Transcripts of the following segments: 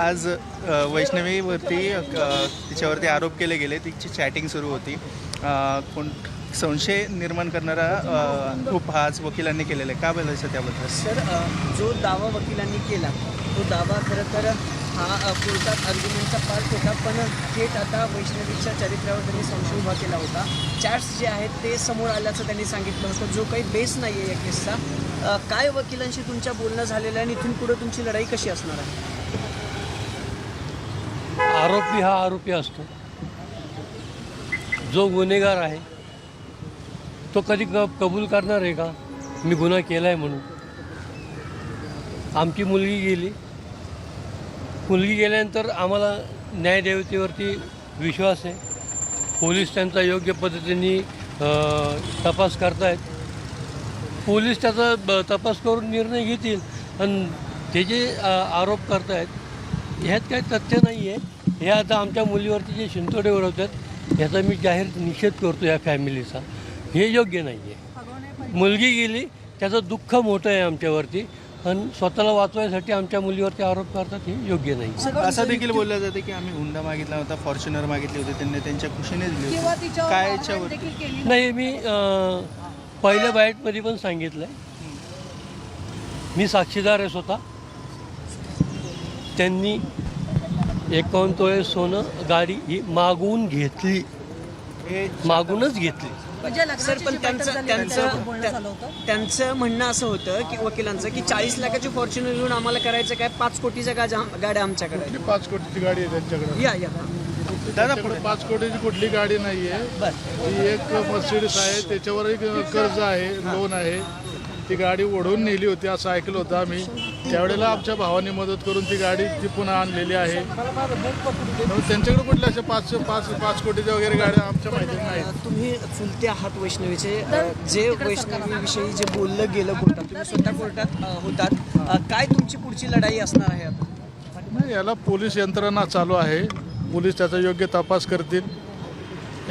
आज वैष्णवीवरती तिच्यावरती आरोप केले गेले. तिची चॅटिंग सुरू होती. कोण संशय निर्माण करणारा खूप आज वकिलांनी केलेला आहे. का बोलायचं त्याबद्दल? सर जो दावा वकिलांनी केला तो दावा खरं तर हा कोर्टात आर्ग्युमेंटचा पार्ट होता. पण थेट आता वैष्णवीच्या चरित्रावर त्यांनी संशय उभा केला होता. चॅट्स जे आहेत ते समोर आल्याचं त्यांनी सांगितलं होतं. जो काही बेस नाही आहे या केसचा काय वकिलांशी तुमच्या बोलणं झालेलं आहे आणि इथून पुढे तुमची लढाई कशी असणार आहे? आरोपी हा आरोपी असतो. जो गुन्हेगार आहे तो कधी क कबूल करणार आहे का? मी गुन्हा केला आहे म्हणून. आमची मुलगी गेली. मुलगी गेल्यानंतर आम्हाला न्यायदेवतेवरती विश्वास आहे. पोलीस त्यांचा योग्य पद्धतीने तपास करतायत. पोलीस त्याचा ब- तपास करून निर्णय घेतील. आणि ते जे आरोप करतायत ह्यात काही तथ्य नाही आहे हे आता आमच्या मुलीवरती जे शिंतोडे उडवतात ह्याचा मी जाहीर निषेध करतो या फॅमिलीचा. हे योग्य नाही आहे मुलगी गेली त्याचं दुःख मोठं आहे आमच्यावरती आणि स्वतःला वाचवायसाठी आमच्या मुलीवरती आरोप करतात हे योग्य नाही असं देखील बोललं जातं की आम्ही हुंडा मागितला होता फॉर्च्युनर मागितली होती त्यांनी त्यांच्या खुशीने दिली काय नाही. मी पहिल्या बाईटमध्ये पण सांगितलं आहे मी साक्षीदार आहे स्वतः. त्यांनी एकावन्न तोळे सोनं गाडी ही मागवून घेतली. हे मागूनच घेतली. म्हणजे सर पण त्यांचं त्यांचं त्यांचं म्हणणं असं होतं की वकिलांचं की चाळीस लाखाची फॉर्च्युनर घेऊन आम्हाला करायचं काय? पाच कोटीच्या गाड्या गाड्या आमच्याकडे पाच कोटीची गाडी आहे त्यांच्याकडे. या या. दादा पाच कोटीची कुठली गाडी नाही आहे ती एक मर्सिडीज आहे त्याच्यावर एक कर्ज आहे लोन आहे. ती गाडी ओढून नेली होती असं ऐकलं होतं आम्ही. त्यावेळेला आमच्या भावाने मदत करून ती गाडी ती पुन्हा आणलेली आहे. त्यांच्याकडे कुठल्या अशा पाच पाच पाच कोटीच्या वगैरे गाड्या आमच्या माहिती नाही तुम्ही चुलते आहात वैष्णवीचे जे वैष्णवीविषयी जे बोललं गेलं कोर्टात तुम्ही स्वतः कोर्टात होतात. काय तुमची पुढची लढाई असणार आहे नाही याला पोलीस यंत्रणा चालू आहे. पोलीस त्याचा योग्य तपास करतील.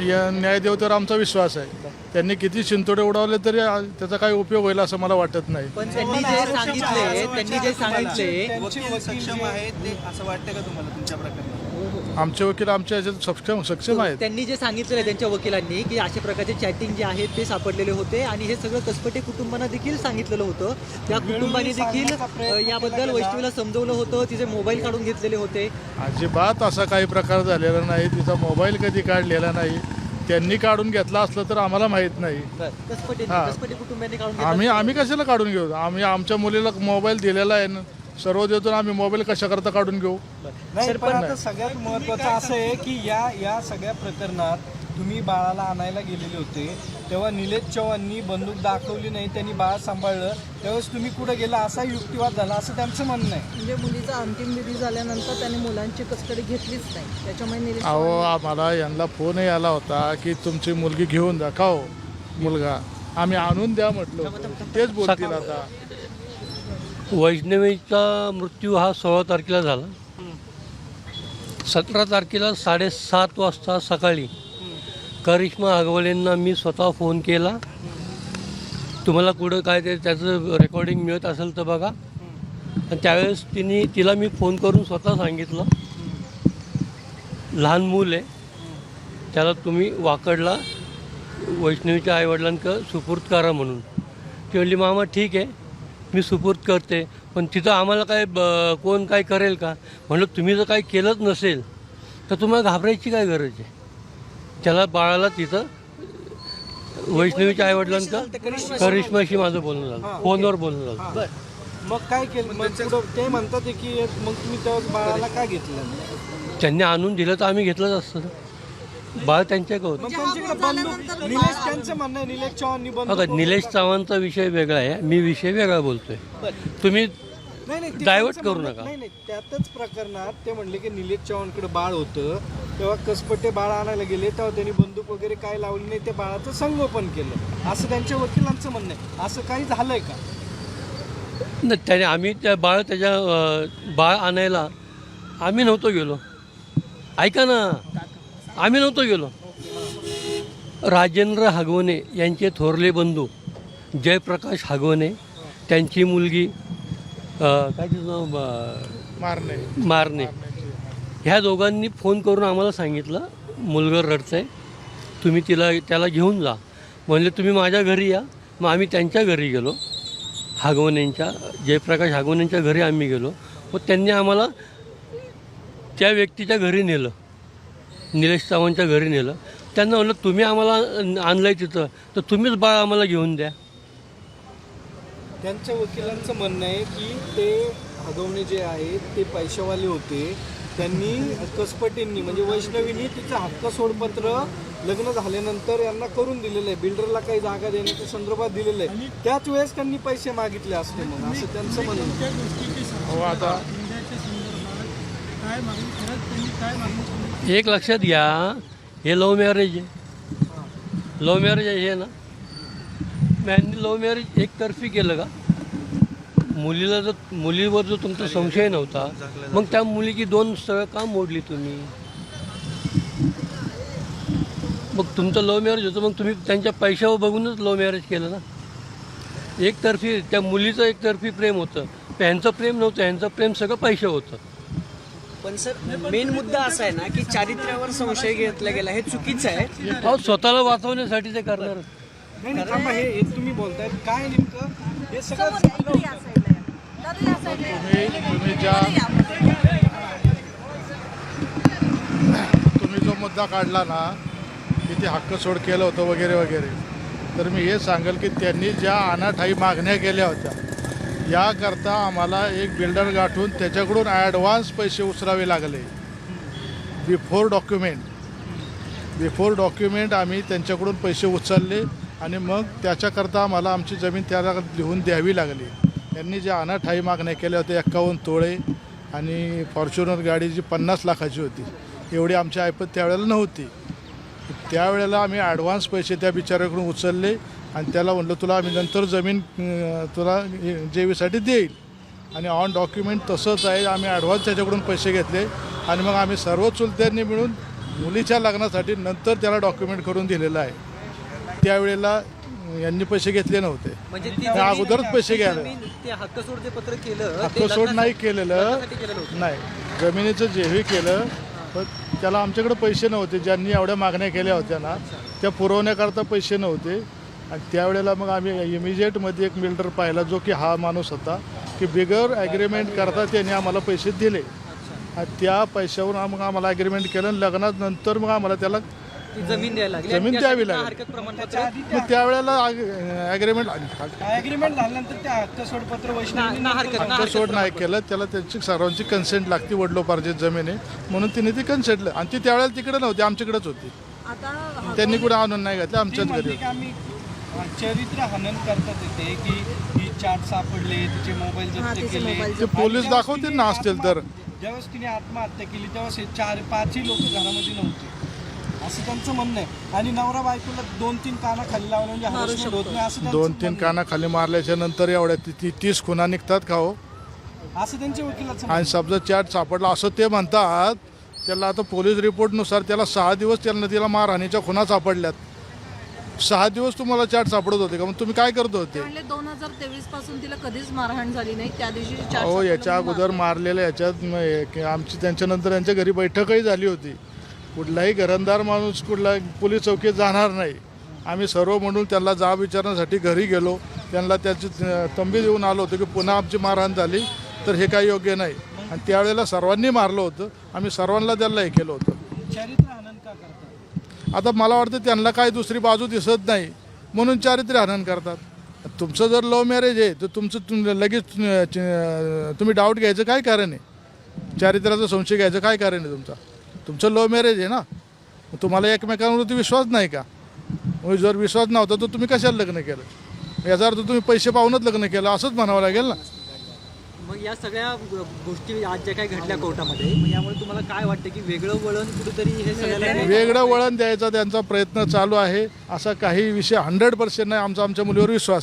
या न्यायदेवतेवर आमचा विश्वास आहे. त्यांनी किती शिंतोडे उडवले तरी त्याचा काही उपयोग होईल असं मला वाटत नाही. पण त्यांनी जे सांगितले त्यांनी जे सांगितले सक्षम आहे ते असं वाटतं का तुम्हाला तुमच्या प्रकारे आमचे वकील आमच्या याच्यात सक्षम सक्षम आहेत. त्यांनी जे सांगितलेलं त्यांच्या वकिलांनी की अशा प्रकारचे चॅटिंग जे आहेत ते सापडलेले होते आणि हे सगळं कसपटे कुटुंबांना देखील सांगितलेलं होतं. त्या कुटुंबाने देखील याबद्दल वैष्णवीला समजवलं होतं तिचे मोबाईल काढून घेतलेले होते. अजिबात असा काही प्रकार झालेला नाही. तिचा मोबाईल कधी काढलेला नाही. त्यांनी काढून घेतला असलं तर आम्हाला माहीत नाही. कसपटे हा. कसपटे कुटुंबाने काढून आम्ही. आम्ही कशाला काढून घेऊ? आम्ही आमच्या मुलीला मोबाईल दिलेला आहे ना. सर्व देतो ना आम्ही मोबाईल कशाकरता काढून घेऊ? नाही पण आता सगळ्यात महत्त्वाचं असं आहे की या या सगळ्या प्रकरणात तुम्ही बाळाला आणायला गेलेले होते. तेव्हा निलेश चव्हाणनी बंदूक दाखवली नाही त्यांनी बाळ सांभाळलं. त्यावेळेस तुम्ही कुठं गेला? असा युक्तिवाद झाला असं त्यांचं म्हणणं आहे. म्हणजे मुलीचा अंतिम विधी झाल्यानंतर त्याने मुलांची कस्टडी घेतलीच नाही. त्याच्यामुळे निलेश अहो आम्हाला यांना फोनही आला होता की तुमची मुलगी घेऊन जा. का हो मुलगा? आम्ही आणून द्या म्हटलं होतं. तेच बोलतील आता. वैष्णवीचा मृत्यू हा सोळा तारखेला झाला. सतरा तारखेला साडेसात वाजता सकाळी करिश्मा आगवलेंना मी स्वतः फोन केला. तुम्हाला कुठं काय ते त्याचं रेकॉर्डिंग मिळत असेल तर बघा. आणि त्यावेळेस तिने तिला मी फोन करून स्वतः सांगितलं. लहान मूल आहे. त्याला तुम्ही वाकडला. वैष्णवीच्या आईवडिलांक सुपूर्द करा म्हणून. ती म्हणली मामा ठीक आहे. मी सुपूर्द करते पण तिथं आम्हाला काय ब कोण काय करेल का? म्हणलं तुम्ही जर काही केलंच नसेल तर तुम्हाला घाबरायची काय गरज आहे? त्याला बाळाला तिथं वैष्णवीच्या आईवडिलांचं करिश्माशी माझं बोलणं झालं फोनवर बोलणं झालं. मग काय केलं? मग ते म्हणतात की मग तुम्ही त्यावेळेस बाळाला का घेतलं? त्यांनी आणून दिलं तर आम्ही घेतलंच असतं. बाळ मग त्यांच्याकडे बंदूक निलेश त्यांचं म्हणणं आहे निलेश बंदूक निलेश चव्हाणचा विषय वेगळा आहे मी विषय वेगळा बोलतोय. तुम्ही नाही नाही ते Divert त्यांचं करू म्हणणं- नका. नाही नाही त्यातच प्रकरणात ते म्हणले की निलेश चव्हाणकडे बाळ होतं तेव्हा कसपटे बाळ आणायला गेले तेव्हा त्यांनी बंदूक वगैरे काय लावली नाही त्या बाळाचं संगोपन केलं. असं त्यांच्या वकिलांचं म्हणणं आहे. असं काही झालंय का? न त्याने आम्ही त्या बाळ त्याच्या अं, बाळ आणायला आम्ही नव्हतो गेलो. ऐका ना. आम्ही नव्हतो गेलो. राजेंद्र हागवणे यांचे थोरले बंधू जयप्रकाश हागवणे त्यांची मुलगी काय तिचं मारणे. मारणे. ह्या दोघांनी फोन करून आम्हाला सांगितलं मुलगा रडतंय तुम्ही तिला त्याला घेऊन जा. म्हणले तुम्ही माझ्या घरी या. मग आम्ही त्यांच्या घरी गेलो. हागवण्यांच्या जयप्रकाश हागवण्यांच्या घरी आम्ही गेलो. व त्यांनी आम्हाला त्या व्यक्तीच्या घरी नेलं. निलेश चव्हाणच्या घरी नेलं. त्यांना म्हणलं तुम्ही आम्हाला आणलं आहे तिथं तर तुम्हीच बाळ आम्हाला घेऊन द्या. त्यांच्या वकिलांचं म्हणणं आहे की ते हगवणे जे आहेत ते पैशावाले होते. त्यांनी कसपटींनी म्हणजे वैष्णवींनी तिचं हक्क सोडपत्र लग्न झाल्यानंतर यांना करून दिलेलं आहे. बिल्डरला काही जागा देण्याच्या संदर्भात दिलेलं आहे. त्याच वेळेस त्यांनी पैसे मागितले असते मग असं त्यांचं म्हणणं आहे. हो आता एक लक्षात घ्या हे लव्ह मॅरेज आहे. लव्ह मॅरेज आहे हे ना. त्यांनी लव्ह मॅरेज एकतर्फी केलं का? मुलीला जर मुलीवर जो तुमचा संशय नव्हता मग त्या मुलीची दोन स्थळं का मोडली तुम्ही? मग तुमचं लव्ह मॅरेज होतं मग तुम्ही त्यांच्या पैशावर बघूनच लव्ह मॅरेज केलं ना? एकतर्फी त्या मुलीचं एकतर्फी प्रेम होतं. ह्यांचं प्रेम नव्हतं ह्यांचं प्रेम सगळं पैसे होतं. पण सर मेन मुद्दा असा आहे ना की चारित्र्यावर संशय घेतला गेला हे चुकीचं आहे. अहो स्वतःला वाचवण्यासाठी ते करणार. नाही नाही, थांबा हे हे तुम्ही बोलताय काय नेमकं? हे सगळं तुम्ही तुम्ही ज्या तुम्ही जो मुद्दा काढला ना की ते हक्क सोड केलं होतं वगैरे वगैरे तर मी हे सांगेल की त्यांनी ज्या अनाठाई मागण्या केल्या होत्या याकरता आम्हाला एक बिल्डर गाठून त्याच्याकडून ॲडव्हान्स पैसे उचलावे लागले. Before document. बिफोर डॉक्युमेंट आम्ही त्यांच्याकडून पैसे उचलले आणि मग त्याच्याकरता आम्हाला आमची जमीन त्याला लिहून द्यावी लागली. त्यांनी ज्या अनाठाई मागण्या केल्या होत्या एक्कावन्न तोळे आणि फॉर्च्युनर गाडी जी पन्नास लाखाची होती एवढी आमची ऐपत त्यावेळेला नव्हती. त्यावेळेला आम्ही ॲडव्हान्स पैसे त्या बिचाऱ्याकडून उचलले आणि त्याला म्हणलं तुला आम्ही नंतर जमीन तुला जेवीसाठी देईल. आणि ऑन डॉक्युमेंट तसंच आहे. आम्ही ॲडव्हान्स त्याच्याकडून पैसे घेतले. आणि मग आम्ही सर्व चुलत्यांनी मिळून मुलीच्या लग्नासाठी नंतर त्याला डॉक्युमेंट करून दिलेलं आहे. त्यावेळेला यांनी पैसे घेतले नव्हते. म्हणजे अगोदरच पैसे घ्यायला. हक्कसोड नाही केलेलं. नाही. जमिनीचं जेही केलं पण त्याला आमच्याकडे पैसे नव्हते. ज्यांनी एवढ्या मागण्या केल्या होत्या ना त्या पुरवण्याकरता पैसे नव्हते. आणि त्यावेळेला मग आम्ही इमिजिएटमध्ये एक बिल्डर पाहिला जो की हा माणूस होता की बिगर ॲग्रीमेंट करता त्याने आम्हाला पैसे दिले. आणि त्या पैशावरून मग आम्हाला ॲग्रीमेंट केलं आणि लग्नात नंतर मग आम्हाला त्याला जमीन द्यायला लागली. जमीन द्यावी लागली. मग त्यावेळेला ॲग्रीमेंट ॲग्रीमेंट झाल्यानंतर त्या हक्क सोडपत्र सोड नाही केलं. त्याला त्यांची सर्वांची कन्सेंट लागते वडलोपार्जित जमीन. आहे म्हणून तिने ती कन्सेंट आणि ती त्यावेळेला तिकडे नव्हती आमच्याकडेच होती. आता त्यांनी कुठे आणून नाही घातलं आमच्याच घरी. चरित्र हनन करतात येते की ही चाट सापडले तिचे मोबाईल हा, जप्त तिचे केले. ते पोलीस दाखवतील ना असतील तर. ज्यावेळेस तिने आत्महत्या केली त्यावेळेस हे चार पाचही लोक घरामध्ये नव्हते. असं त्यांचं म्हणणं आहे. आणि नवरा बायकोला दोन तीन काना खाली लावलं म्हणजे harassment होत नाही असं त्यांचं दोन तीन म्हणणं काना खाली मारल्याच्या नंतर एवढ्या ती- ती तीस खुना निघतात का हो? आहे. असं त्यांच्या वकिलाचं आणि समजा चॅट सापडला असं ते म्हणतात त्याला आता पोलीस रिपोर्टनुसार त्याला सहा दिवस त्याला तिला मारहाणीच्या खुना सापडल्यात. सहा दिवस तुम्हाला चॅट सापडत होते का? मग तुम्ही काय करत होते? दोन हजार तेवीसपासून तिला कधीच मारहाण झाली नाही. त्या दिवशी चार अहो सापडलं याच्या म्हणून अगोदर मारलेल्या याच्यात म- हे- आमची त्यांच्यानंतर यांच्या घरी बैठकही झाली होती. कुठलाही घरंदार माणूस कुठला पोलीस चौकीत जाणार नाही. आम्ही सर्व म्हणून त्यांना जाब विचारण्यासाठी घरी गेलो. त्यांना त्याची अं, तंबी देऊन आलो होतो की पुन्हा आमची मारहाण झाली तर हे काही योग्य नाही. आणि त्यावेळेला सर्वांनी मारलं होतं. आम्ही सर्वांना त्यांना हे केलं होतं. चरित्र हनन का करतात आता मला वाटतं त्यांना काही दुसरी बाजू दिसत नाही. म्हणून चारित्र्य हनन करतात. तुमचं जर लव्ह मॅरेज आहे तर तुमचं तुम लगेच तुम्ही डाऊट घ्यायचं काय कारण आहे? चारित्र्याचा संशय घ्यायचं काय कारण आहे तुमचा? तुमचं लव्ह मॅरेज आहे ना? तुम्हाला एकमेकांवरती विश्वास नाही का? मग जर विश्वास नव्हता तर तुम्ही कशाला लग्न केलं? याचा अर्थ तुम्ही पैसे पाहूनच लग्न केलं असंच म्हणावं लागेल ना? मग या सगळ्या गोष्टी आज ज्या काही घडल्या कोर्टामध्ये मग यामुळे तुम्हाला काय वाटतं की वेगळं वळण कुठेतरी हे सगळ्याला वेगळं वळण द्यायचा त्यांचा प्रयत्न चालू आहे असा काही विषय हंड्रेड पर्सेंट नाही आमचा आमच्या मुलीवर विश्वास.